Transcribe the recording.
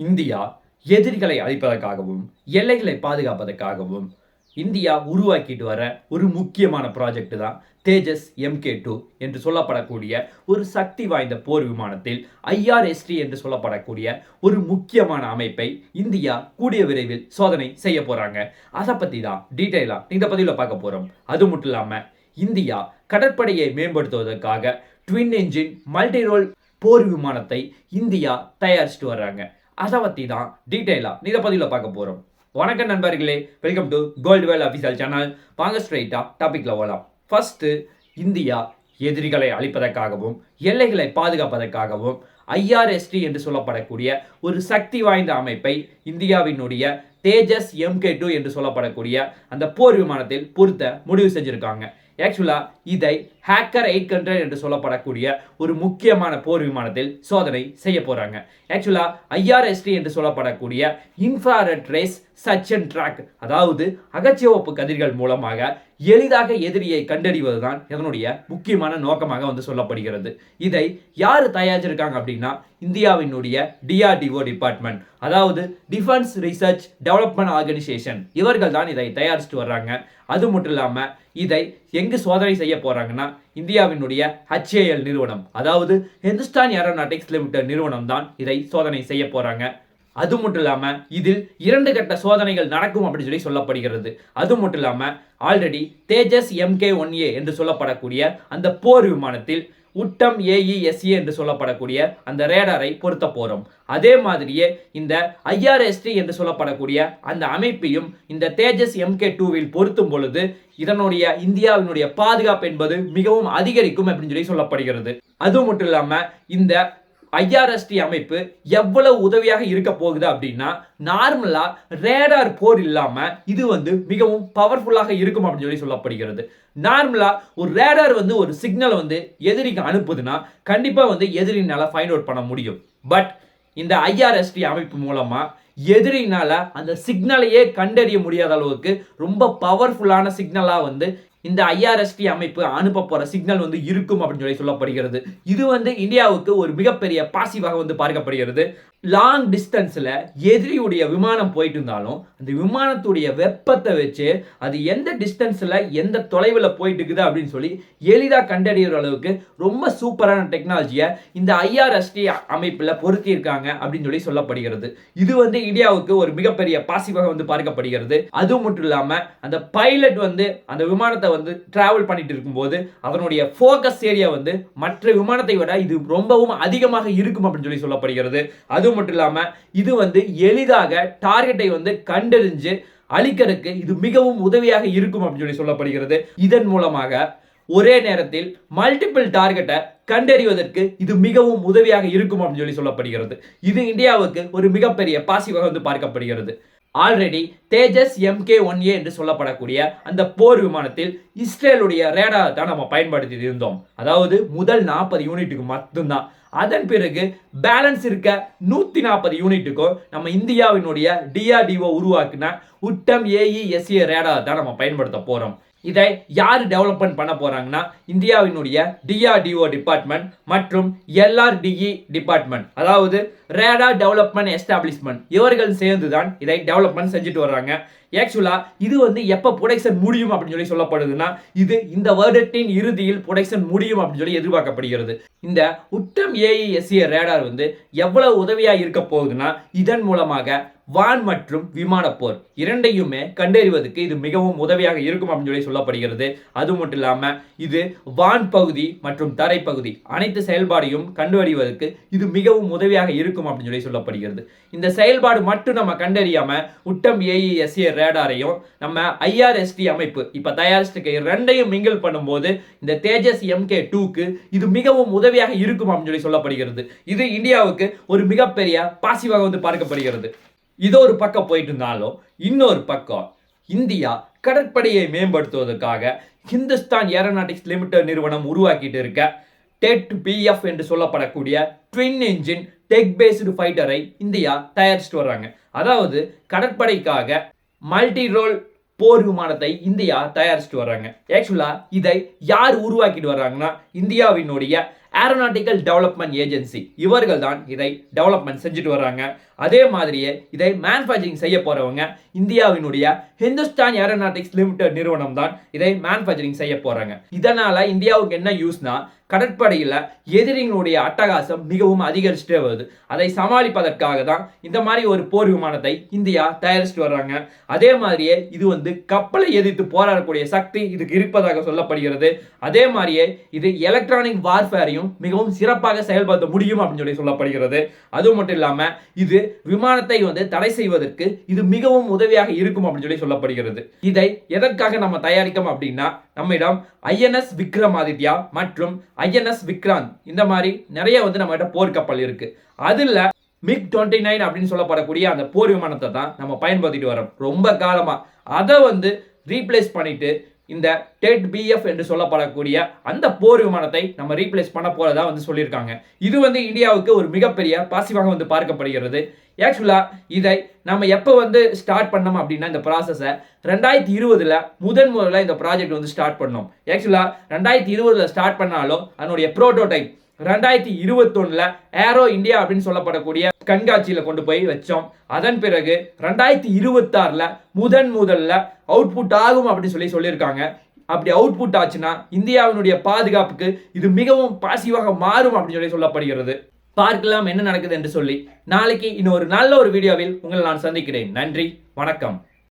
India எதிரிகளை அழிப்பதற்காகவும் எல்லைகளை பாதுகாப்பதற்காகவும் India உருவாக்கிட்டு வர ஒரு முக்கியமான ப்ராஜெக்ட் தான் தேஜஸ் எம்கே டூ என்று சொல்லப்படக்கூடிய ஒரு சக்தி வாய்ந்த போர் விமானத்தில் ஐஆர்எஸ்டி என்று சொல்லப்படக்கூடிய ஒரு முக்கியமான அமைப்பை இந்தியா கூடிய விரைவில் சோதனை செய்ய போகிறாங்க அதை பற்றி தான் டீட்டெயிலாக இந்த பதிவில் பார்க்க போகிறோம் அது மட்டும் இல்லாமல் இந்தியா கடற்படையை மேம்படுத்துவதற்காக ட்வின் என்ஜின் மல்டி ரோல் போர் விமானத்தை இந்தியா தயாரிச்சுட்டு வர்றாங்க. அதை பற்றி தான் டீட்டெயிலாக இந்த பதிவில் பார்க்க போகிறோம் வணக்கம் நண்பர்களே welcome to gold Vel official channel வாங்க ஸ்ட்ரைட்டாக டாப்பிக்கில் போகலாம் ஃபஸ்ட்டு இந்தியா எதிரிகளை அழிப்பதற்காகவும் எல்லைகளை பாதுகாப்பதற்காகவும் ஐஆர்எஸ்டி என்று சொல்லப்படக்கூடிய ஒரு சக்தி வாய்ந்த அமைப்பை இந்தியாவினுடைய தேஜஸ் எம்கே டூ என்று சொல்லப்படக்கூடிய அந்த போர் விமானத்தில் பொருத்த முடிவு செஞ்சுருக்காங்க. ஆக்சுவலாக இதை ஹேக்கர் எயிட் ஹண்ட்ரட் என்று சொல்லப்படக்கூடிய ஒரு முக்கியமான போர் விமானத்தில் சோதனை செய்ய போகிறாங்க ஆக்சுவலாக ஐஆர்எஸ்டி என்று சொல்லப்படக்கூடிய infrared rays such and track அதாவது அகச்சிவப்பு கதிர்கள் மூலமாக எளிதாக எதிரியை கண்டறிவதுதான் இதனுடைய முக்கியமான நோக்கமாக வந்து சொல்லப்படுகிறது. இதை யார் தயாரிச்சிருக்காங்க அப்படின்னா இந்தியாவினுடைய டிஆர்டிஓ டிபார்ட்மெண்ட் அதாவது டிஃபென்ஸ் ரிசர்ச் டெவலப்மெண்ட் ஆர்கனைசேஷன் இவர்கள் தான் இதை தயாரிச்சுட்டு வர்றாங்க. அது மட்டும் இல்லாமல் இதை எங்கு சோதனை செய்ய போகிறாங்கன்னா இந்தியாவினுடைய ஹச்ஏஎல் நிறுவனம் அதாவது ஹிந்துஸ்தான் ஏரோநாட்டிக்ஸ் லிமிடெட் நிறுவனம் தான் இதை சோதனை செய்ய போகிறாங்க அது மட்டும் இல்லாமல் இதில் இரண்டு கட்ட சோதனைகள் நடக்கும் அப்படின்னு சொல்லி சொல்லப்படுகிறது. அது மட்டும் இல்லாமல் already Tejas MK one A என்று சொல்லப்படக்கூடிய அந்த போர் விமானத்தில் உட்டம் ஏஇஎஸ்இ என்று சொல்லப்படக்கூடிய அந்த ரேடாரை பொருத்த போகிறோம் அதே மாதிரியே இந்த ஐஆர்எஸ்டி என்று சொல்லப்படக்கூடிய அந்த அமைப்பையும் இந்த தேஜஸ் எம்கே டூவில் பொருத்தும் பொழுது இதனுடைய இந்தியாவினுடைய பாதுகாப்பு என்பது மிகவும் அதிகரிக்கும் அப்படின்னு சொல்லி சொல்லப்படுகிறது. அது மட்டும் இல்லாமல் இந்த ஐஆர்எஸ்டி அமைப்பு எவ்வளவு உதவியாக இருக்க போகுது அப்படின்னா நார்மலா ரேடார் போர் இல்லாம இது வந்து மிகவும் பவர்ஃபுல்லாக இருக்கும் அப்படின்னு சொல்லி சொல்லப்படுகிறது. நார்மலா ஒரு ரேடார் வந்து ஒரு சிக்னல் வந்து எதிரிக்கு அனுப்புதுன்னா கண்டிப்பா வந்து எதிரினால ஃபைண்ட் அவுட் பண்ண முடியும். பட் இந்த ஐஆர்எஸ்டி அமைப்பு மூலமா எதிரினால அந்த சிக்னலையே கண்டறிய முடியாத அளவுக்கு ரொம்ப பவர்ஃபுல்லான சிக்னலாக வந்து இந்த ஐஆர்எஸ்டி அமைப்பு அனுப்ப போகிற சிக்னல் வந்து இருக்கும் அப்படின்னு சொல்லி சொல்லப்படுகிறது. இது வந்து இந்தியாவுக்கு ஒரு மிகப்பெரிய பாசிவாக வந்து பார்க்கப்படுகிறது. லாங் டிஸ்டன்ஸில் எதிரியுடைய விமானம் போயிட்டு இருந்தாலும் அந்த விமானத்துடைய வெப்பத்தை வச்சு அது எந்த டிஸ்டன்ஸில் எந்த தொலைவில் போயிட்டு இருக்குது அப்படின்னு சொல்லி எளிதாக கண்டறிகிற அளவுக்கு ரொம்ப சூப்பரான டெக்னாலஜியை இந்த ஐஆர்எஸ்டி அமைப்பில் பொருத்தியிருக்காங்க அப்படின்னு சொல்லி சொல்லப்படுகிறது. இது வந்து இந்தியாவுக்கு ஒரு மிகப்பெரிய பாசிவாக வந்து பார்க்கப்படுகிறது. அது மட்டும் இல்லாமல் அந்த பைலட் வந்து அந்த விமானத்தை வந்து டிராவல் பண்ணிட்டு இருக்கும்போது அதனுடைய ஃபோக்கஸ் ஏரியா வந்து மற்ற விமானத்தை விட இது ரொம்பவும் அதிகமாக இருக்கும் அப்படின்னு சொல்லி சொல்லப்படுகிறது. அது மட்டும் இல்லாமல் இது வந்து எளிதாக டார்கெட்டை வந்து கண்டறிஞ்சு அழிக்கிறதுக்கு இது மிகவும் உதவியாக இருக்கும் அப்படின்னு சொல்லி சொல்லப்படுகிறது. இதன் மூலமாக ஒரே நேரத்தில் மல்டிபிள் டார்கெட்டை கண்டறிவதற்கு இது மிகவும் உதவியாக இருக்கும் அப்படின்னு சொல்லி சொல்லப்படுகிறது. இது இந்தியாவுக்கு ஒரு மிகப்பெரிய பாசிவாக வந்து பார்க்கப்படுகிறது. Already Tejas MK one A என்று சொல்லப்படக்கூடிய அந்த போர் விமானத்தில் இஸ்ரேலுடைய ரேடா தான் நம்ம பயன்படுத்தி இருந்தோம். அதாவது முதல் நாற்பது யூனிட்டுக்கு மட்டும்தான். அதன் பிறகு பேலன்ஸ் இருக்க நூற்றி நாற்பது யூனிட்டுக்கும் நம்ம இந்தியாவினுடைய டிஆர்டிஓ உருவாக்கின உட்டம் ஏஇஎஸ்ஏ ரேடா தான் நம்ம பயன்படுத்த போகிறோம் இதை யார் டெவலப்மெண்ட் பண்ண போகிறாங்கன்னா இந்தியாவினுடைய டிஆர்டிஓ டிபார்ட்மெண்ட் மற்றும் எல்ஆர்டிஇ டிபார்ட்மெண்ட் அதாவது ரேடா டெவலப்மெண்ட் எஸ்டாப்ளிஷ்மெண்ட் இவர்கள் சேர்ந்து தான் இதை டெவலப்மெண்ட் செஞ்சுட்டு வர்றாங்க. ஆக்சுவலாக இது வந்து எப்போ ப்ரொடக்ஷன் முடியும் அப்படின்னு சொல்லி சொல்லப்படுதுன்னா இது இந்த வருடத்தின் இறுதியில் ப்ரொடக்ஷன் முடியும் அப்படின்னு சொல்லி எதிர்பார்க்கப்படுகிறது. இந்த உட்டம் ஏஇஎஸ்ஏ ரேடார் வந்து எவ்வளவு உதவியாக இருக்க போகுதுன்னா இதன் மூலமாக வான் மற்றும் விமான போர் இரண்டையுமே கண்டறிவதற்கு இது மிகவும் உதவியாக இருக்கும் அப்படின்னு சொல்லி சொல்லப்படுகிறது. அது மட்டும் இல்லாமல் இது வான் பகுதி மற்றும் தரைப்பகுதி அனைத்து செயல்பாடையும் கண்டறிவதற்கு இது மிகவும் உதவியாக இருக்கும் அப்படின்னு சொல்லி சொல்லப்படுகிறது. இந்த செயல்பாடு மட்டும் நம்ம கண்டறியாமல் உட்டம் ஏஇஎஸ்ஏ ரேடாரையும் நம்ம ஐஆர்எஸ்டி அமைப்பு. இப்போ தயாரிச்சிருக்க ரெண்டையும் மிங்கிள் பண்ணும்போது இந்த தேஜஸ் எம்கே டூக்கு இது மிகவும் உதவியாக இருக்கும் அப்படின்னு சொல்லி சொல்லப்படுகிறது. இது இந்தியாவுக்கு ஒரு மிகப்பெரிய பாசிவாக வந்து பார்க்கப்படுகிறது. இது ஒரு பக்கம் போயிட்டு இருந்தாலும் இன்னொரு பக்கம் இந்தியா கடற்படையை மேம்படுத்துவதற்காக ஹிந்துஸ்தான் ஏரோநாட்டிக்ஸ் லிமிடெட் நிறுவனம் உருவாக்கிட்டு இருக்க டெட் பிஎஃப் என்று சொல்லப்படக்கூடிய ட்வின் என்ஜின் டெக் பேஸ்டு ஃபைட்டரை இந்தியா தயாரிச்சுட்டு வர்றாங்க. அதாவது கடற்படைக்காக மல்டி ரோல் போர் விமானத்தை இந்தியா தயாரிச்சுட்டு வர்றாங்க. ஆக்சுவலாக இதை யார் உருவாக்கிட்டு வர்றாங்கன்னா இந்தியாவினுடைய ஏரோநாட்டிக்கல் டெவலப்மெண்ட் ஏஜென்சி இவர்கள் தான் இதை டெவலப்மெண்ட் செஞ்சுட்டு வர்றாங்க. அதே மாதிரியே இதை மேனுஃபேக்சரிங் செய்ய போகிறவங்க இந்தியாவினுடைய ஹிந்துஸ்தான் ஏரோநாட்டிக்ஸ் லிமிடெட் நிறுவனம் தான் இதை மேனுஃபேக்சரிங் செய்ய போகிறாங்க இதனால் இந்தியாவுக்கு என்ன யூஸ்னா கடற்படையில் எதிரிகளுடைய அட்டகாசம் மிகவும் அதிகரிச்சுட்டே வருது. அதை சமாளிப்பதற்காக தான் இந்த மாதிரி ஒரு போர் விமானத்தை இந்தியா தயாரிச்சுட்டு வர்றாங்க. அதே மாதிரியே இது வந்து கப்பலை எதிர்த்து போராடக்கூடிய சக்தி இதுக்கு இருப்பதாக சொல்லப்படுகிறது. அதே மாதிரியே இது எலக்ட்ரானிக் வார்ஃபேரையும் மிகவும் சிறப்பாக செயல்படுத்த முடியும் அப்படின்னு சொல்லி சொல்லப்படுகிறது. அது மட்டும் இல்லாமல் இது விமானத்தை வந்து தடை செய்வதற்கு இது மிகவும் உதவியாக இருக்கும் அப்படின்னு சொல்லி சொல்லப்படுகிறது. இதை எதற்காக நம்ம தயாரிக்கோம் அப்படின்னா நம்மிடம் ஐஎன்எஸ் விக்ரமாதித்யா மற்றும் ஐஎன்எஸ் விக்ராந்த் இந்த மாதிரி நிறைய வந்து நம்மகிட்ட போர்க்கப்பல் இருக்கு. அதில் மிக் டுவெண்ட்டி நைன் அப்படின்னு சொல்லப்படக்கூடிய அந்த போர் விமானத்தை தான் நம்ம பயன்படுத்திட்டு வரோம் ரொம்ப காலமாக அதை வந்து ரீப்ளேஸ் பண்ணிட்டு இந்த டெட் பிஎஃப் என்று சொல்லப்படக்கூடிய அந்த போர் விமானத்தை நம்ம ரீப்ளேஸ் பண்ண போறதா வந்து சொல்லியிருக்காங்க. இது வந்து இந்தியாவுக்கு ஒரு மிகப்பெரிய பாசிவாக வந்து பார்க்கப்படுகிறது. ஆக்சுவலாக இதை நம்ம எப்போ வந்து ஸ்டார்ட் பண்ணோம் அப்படின்னா இந்த ப்ராசஸை ரெண்டாயிரத்தி இருபதில் முதன் முதல்ல இந்த ப்ராஜெக்ட் வந்து ஸ்டார்ட் பண்ணோம். ஆக்சுவலாக ரெண்டாயிரத்தி இருபதில் ஸ்டார்ட் பண்ணாலும் அதனுடைய ப்ரோட்டோடைப் ரெண்டாயிரத்தி இருபத்தொன்னில் ஏரோ இந்தியா அப்படின்னு சொல்லப்படக்கூடிய கண்காட்சியில் கொண்டு போய் வச்சோம். அதன் பிறகு ரெண்டாயிரத்தி இருபத்தாறில் முதன் முதல்ல அவுட்புட் ஆகும் அப்படின்னு சொல்லி சொல்லியிருக்காங்க. அப்படி அவுட்புட் ஆச்சுன்னா இந்தியாவினுடைய பாதுகாப்புக்கு இது மிகவும் பாசிவாக மாறும் அப்படின்னு சொல்லி சொல்லப்படுகிறது. பார்க்கலாம் என்ன நடக்குது என்று சொல்லி. நாளைக்கு இன்னொரு நல்ல ஒரு வீடியோவில் உங்களை நான் சந்திக்கிறேன். நன்றி வணக்கம்.